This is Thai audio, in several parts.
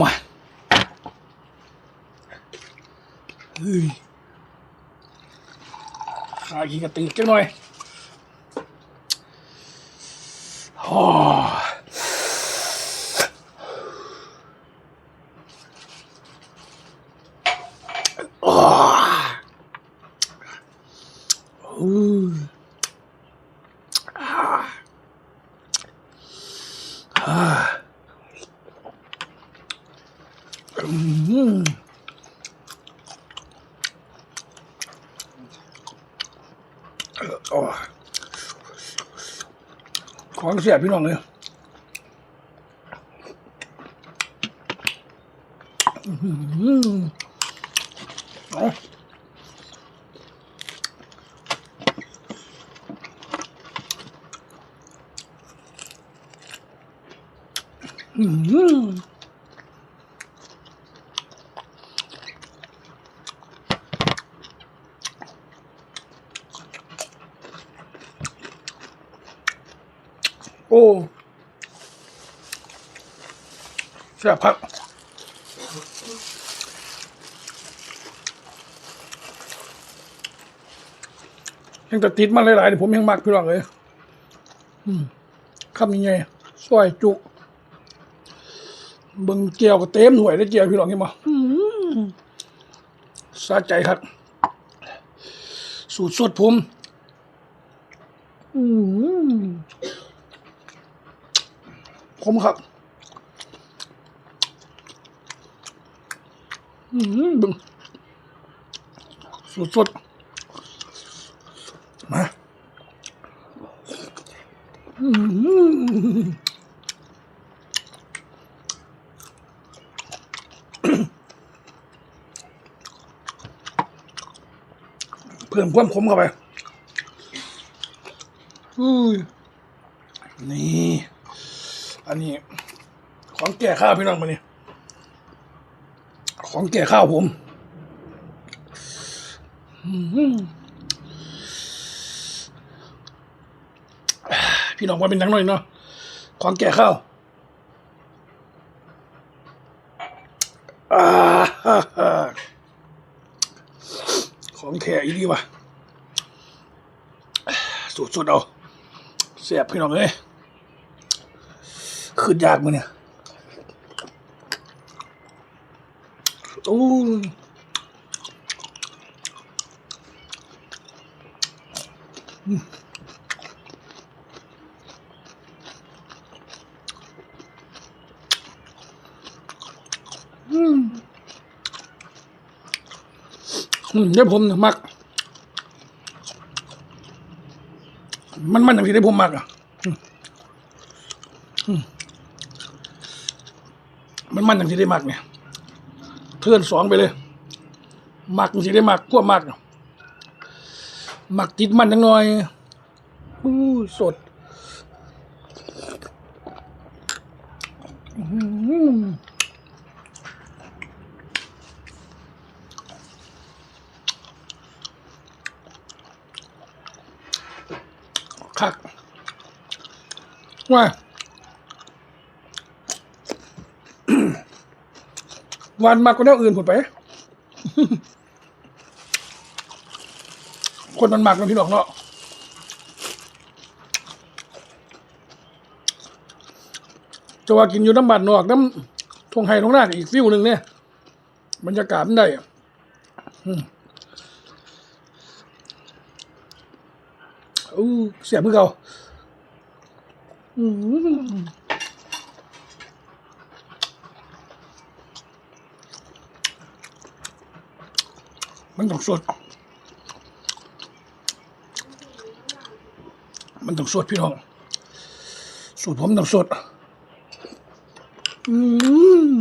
มาเฮ้ยขากินกระตือจังหน่อยโอ้โอ้อืมอ่าอ่า อืมเอ่อโอ้ย ของเสียพี่น้องเลยอื้อหือเอาอืม โอ้แซ่บครับยังแต่ติดมันหลายๆเดี๋ยวผมยังมักพี่น้องเลยอืมคำยังไงซอยจุเบิ่งเจียวก็เต็มหน่วยได้เจียวพี่น้องเห็นบ่อืมสะใจครับ สูตรสดผม อืม ผ มครับอืมสุดสุดมาอืมเพิ่มความขมเข้าไปอุ้ยนี่ อันนี้ ของแก่ข้าวพี่น้องมาเนี่ยของแก่ข้าวผมพี่น้องว่าเป็นนังหน่อยเนาะของแก่ข้าวของแท้อีดีว่ะสุดๆเอาเสียบพี่น้องเอ้ย ขึ้นยากมือเนี่ยโอ้อืมอืมอืมเดี๋ยวผมมัก มันมันอย่างที่ได้ผมมักอะมั นมันอย่างที่ได้มักเนี่ย เทือนสองไปเลยมักอย่างที่ได้มักพวมักมักติดมันจังหน่อยอู้สดคักว่า วันมากกว่าแนวอื่นผลไป คนมันหมากนะพี่น้องเนาะจะว่ากินอยู่น้ำบัดนอกน้ำทงไห้ทงหน้าอีกฟิวหนึ่งเนี่ยบรรยากาศมันได้อะอืมอู้เสียบมือเก่าอืม มันต้องสด มันต้องสดพี่น้อง สูตรผมต้องสด อืม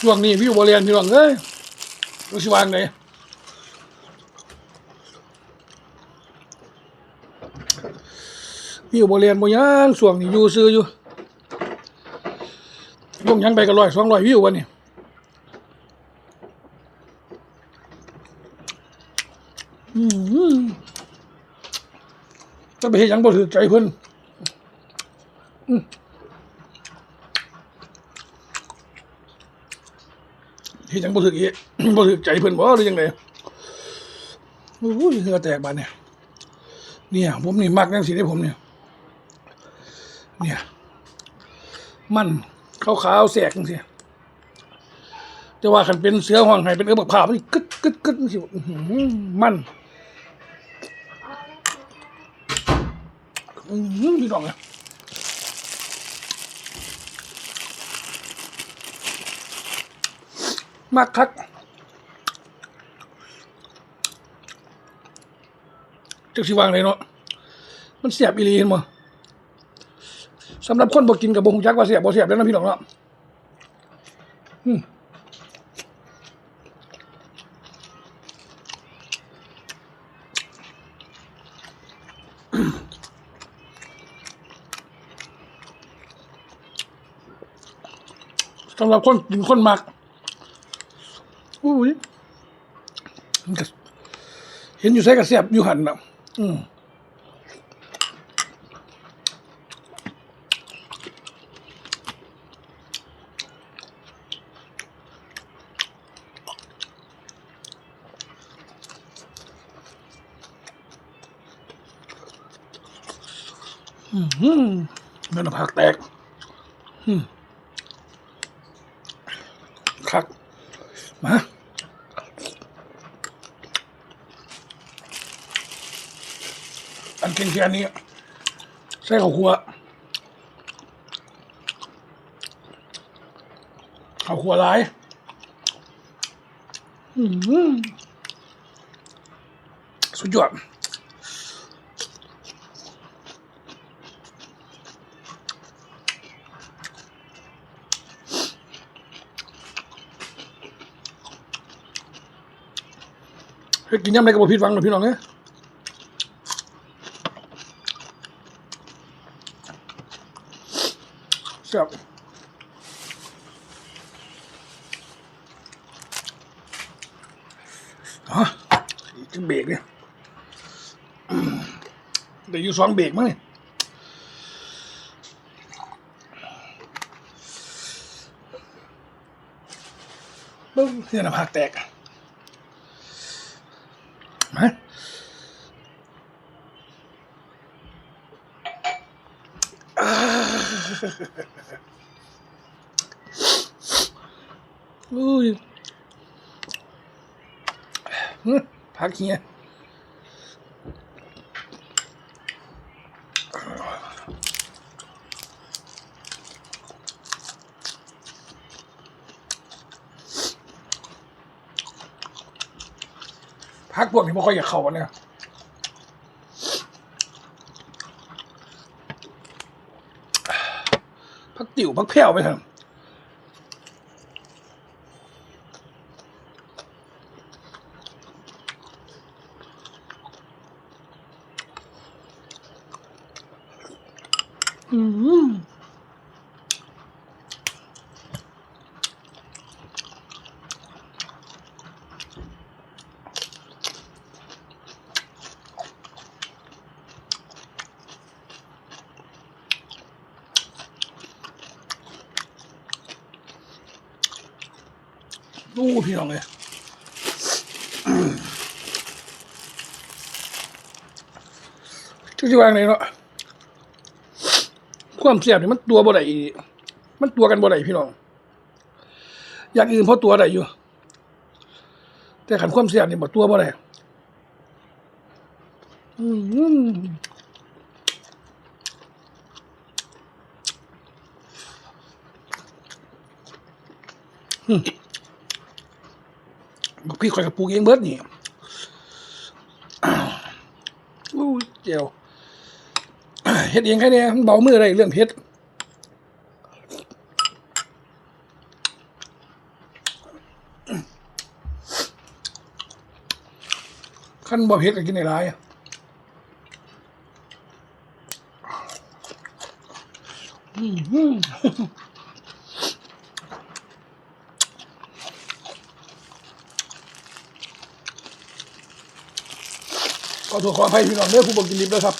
ช่วงนี้วิวบริเวณพี่น้องเอ้ยรู้สิวางไหน วิวบริเวณบ่ยังส่วงนี้อยู่ซื้ออยู่ลงยังไปกันร้อยสองร้อยวิววันนี้จะไปเห็นยังบ่ถือใจเพิ่นเห็นยังบ่ถืออีบ่ถือใจเพิ่นบ่หรือยังไงโอ้ยเหงื่อแตกบาดเนี่ย เนี่ย ผมนี่มักจังสิได้ผมเนี่ย เนี่ย มันขาวๆแสกจังซี่แต่ว่าคันเป็นเสือห้องไห้เป็นเอื้อบักผ่ามันกึดกึดกึดจังซี่อื้อหือมันอือหือพี่น้องอะมักคัก จักสิวางเลยเนาะมันเสียบอีหลีเห็นบ่สำหรับคนบ่กินกับบ่ฮู้จักว่าเสียบบ่เสียบแล้วนะพี่น้องเนาะอืมสำหรับคนกินคนมักอุ้ยเห็นอยู่ใส่กระเสียบอยู่หันน่ะ อืมอืมเงินผักแตกอืมคัก มา อันเก่งแค่นี้ใส่ข้าวคั่วข้าวคั่วหลายอืมสุดยอดเฮ็ดกินยำอะไรก็บ่ผิดหวังหรอกพี่น้องเอ้ยแซ่บฮะจะ เบรกเนี่ยอืมเดี๋ยวอยู่สองเบรกมั้งเนี่ยบึ้งเนี่ยนะผักแตกมาอุ้ยพักเฮีย พักพวกนี้ไม่ค่อยอยากเข้าเนี่ยพักติ๋วพักแผ่วไปเถอะอืม ดูพี่น้องเลยชื่อที่วางไหนเนาะความเสียบนี่มันตัวบ่ได้อีกมันตัวกันบ่ได้พี่น้อง อย่างอื่นเพราะตัวได้อยู่ แต่ขันความเสียบนี่บ่ตัวบ่ได้อืม บอกพี่คอยกับปลูกเองเบิดนี่อู้เจียวเฮ็ดเองแค่เนี้มันเบามืออะได้เรื่องเพชรขั้นบ่เพชรก็กินในร้ายอะอืม ขอโทษขออภัยพี่น้องเด้อผู้บอกกินดิบด้วยครับ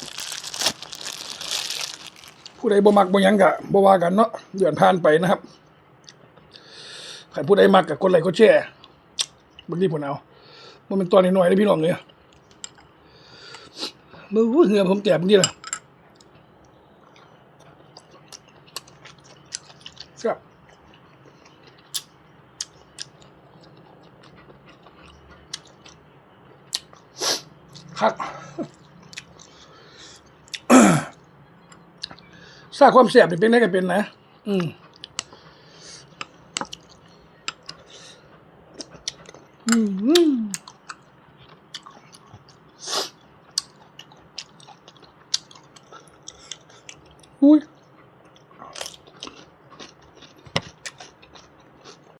ผู้ใดบ่มักบ่ยังกะบ่ว่ากันเนาะเดือนผ่านไปนะครับใครผู้ใดมักกะกดไลค์กดแชร์บางทีผมเอามันเป็นตัวน้อยๆเลยพี่น้องเนี่ยมือเหงื่อผมแตกบางทีล่ะ คักสร้างความเสียบนี่เป็นได้กันเป็นนะ อืมอืมอุ้ย